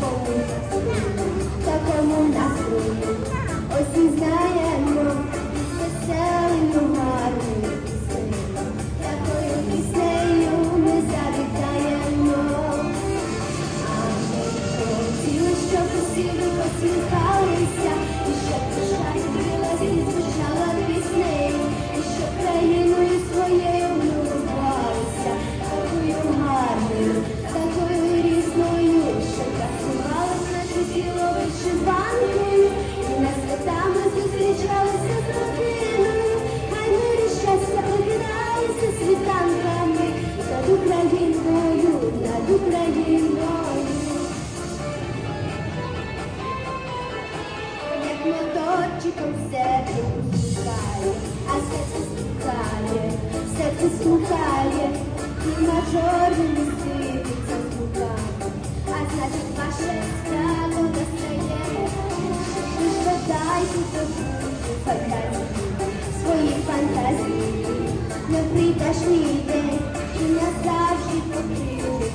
такому, такому настрою, осінь знає. станками, над Україною, над Україною, як моторчиком серце пускає, а серце стукає, серце стукає, і мажорний сивиться стукає, а значить ваше стало достає, і шкодайте, хай хай. passagem do.